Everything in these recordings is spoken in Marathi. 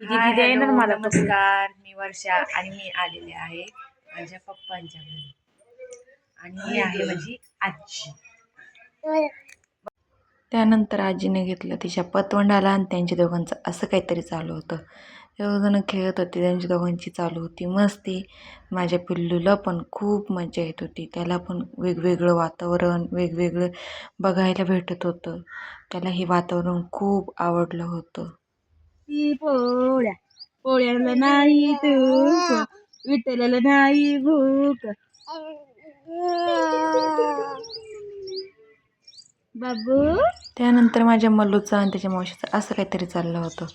हाय, हॅलो, मला नमस्कार. मी वर्षा आणि मी आलेले आहे माझ्या पप्पांच्या घरी. आणि ही आहे माझी आजी. त्यानंतर आजीने घेतलं तिच्या पतवंडाला आणि त्यांच्या दोघांचं असं काहीतरी चालू होतं. दोघंजणं खेळत होते त्यांच्या दोघांची चालू होती. मस्ती. माझ्या पिल्लूला पण खूप मजा येत होती. त्याला पण वेगवेगळं वातावरण वेगवेगळं बघायला भेटत होतं. त्याला हे वातावरण खूप आवडलं होतं. ती पोळ्या पोळ्याला नाही तूक विठ्ठलाला नाही भूक. बाबू? त्यानंतर माझ्या मल्लूचं आणि त्याच्या मावशीचं असं काहीतरी चाललं होतं.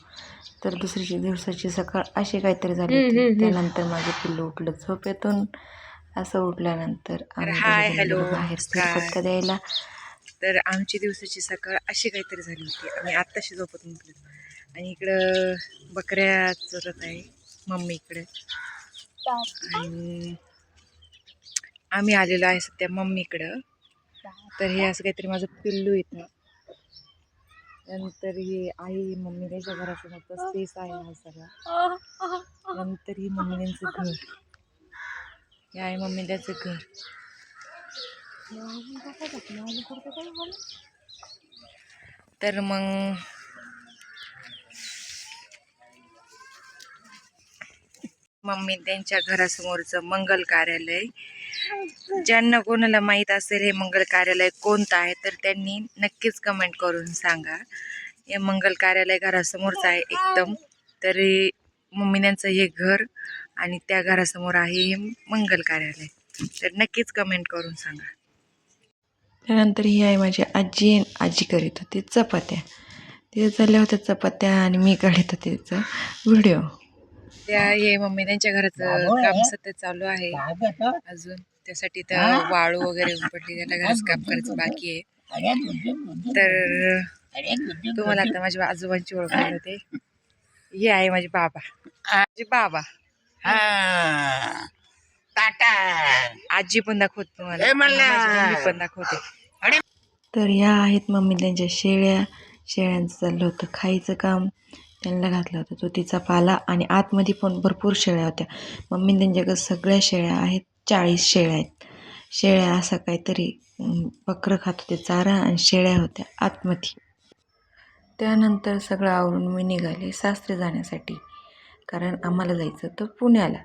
तर दुसऱ्या दिवसाची सकाळ अशी काहीतरी झाली होती. त्यानंतर माझं पिल्लू उठलं झोपेतून. असं उठल्यानंतर आम्ही हाय, हॅलो, बाहेर नमस्कार. द्यायला. तर आमची दिवसाची सकाळ अशी काहीतरी झाली होती. आम्ही आत्ताशी झोपत उठलो. आणि इकडं बकऱ्या चरत आहे मम्मीकडे आणि आम्ही आलेलो आहे सध्या मम्मीकडं तर हे असं काहीतरी माझं पिल्लू येतं नंतर हे आई मम्मी त्याच्या घरासमोरचा स्पेस आहे हा सगळा. नंतर ही मम्मी त्यांचं घर. हे आहे मम्मी त्याचं घर. तर मग मम्मी त्यांच्या घरासमोरचं मंगल कार्यालय. ज्यांना कोणाला माहीत असेल हे मंगल कार्यालय कोणतं आहे तर त्यांनी नक्कीच कमेंट करून सांगा. हे मंगल कार्यालय घरासमोरचं आहे एकदम. तर मम्मी त्यांचं हे घर आणि त्या घरासमोर आहे हे मंगल कार्यालय. तर नक्कीच कमेंट करून सांगा. त्यानंतर ही आहे माझी आजी आजी करीत होती चपात्या. ते चालल्या होत्या चपात्या आणि मी काढत होते त्याचा व्हिडिओ त्या हे मम्मी त्यांच्या घराचं काम सध्या चालू आहे. अजून त्यासाठी तर वाळू वगैरे उपटली त्याला घराचं काम करायचं बाकी आहे. तर तुम्हाला आता माझ्या आजोबांची ओळख होते. हे आहे माझे बाबा. माझे बाबा. टाटा. आजी पण दाखवते तुम्हाला. पण दाखवते. तर ह्या आहेत मम्मी त्यांच्या शेळ्या. शेळ्यांचं चाललं होतं खायचं काम. त्यांना घातला होतं. तो तिचा पाला आणि आतमध्ये पण भरपूर शेळ्या होत्या. मम्मी त्यांच्याकडे सगळ्या शेळ्या आहेत. चाळीस शेळ्या आहेत. शेळ्या असं काहीतरी बकरं खात होते चारा आणि शेळ्या होत्या आतमध्ये. त्यानंतर सगळं आवरून मी निघाले सासरे जाण्यासाठी. कारण आम्हाला जायचं होतं पुण्याला.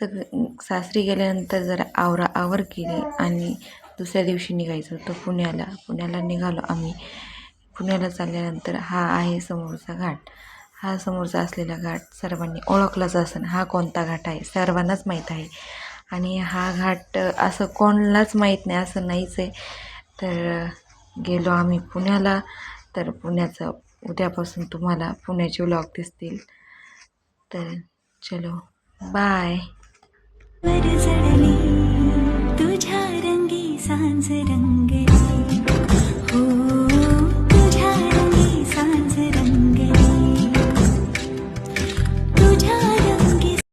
सगळं सासरी गेल्यानंतर जरा आवरा आवर केली आणि दुसऱ्या दिवशी निघायचं होतं पुण्याला. पुण्याला निघालो आम्ही. पुण्याला चालल्यानंतर हा आहे समोरचा घाट. हा समोरचा असलेला घाट सर्वांनी ओळखलाच असेल हा कोणता घाट आहे? सर्वांनाच माहीत आहे. आणि हा घाट असं कोणालाच माहीत नाही असं नाहीच आहे. तर गेलो आम्ही पुण्याला. तर पुण्याचं उद्यापासून तुम्हाला पुण्याचे व्लॉग दिसतील. तर चलो बाय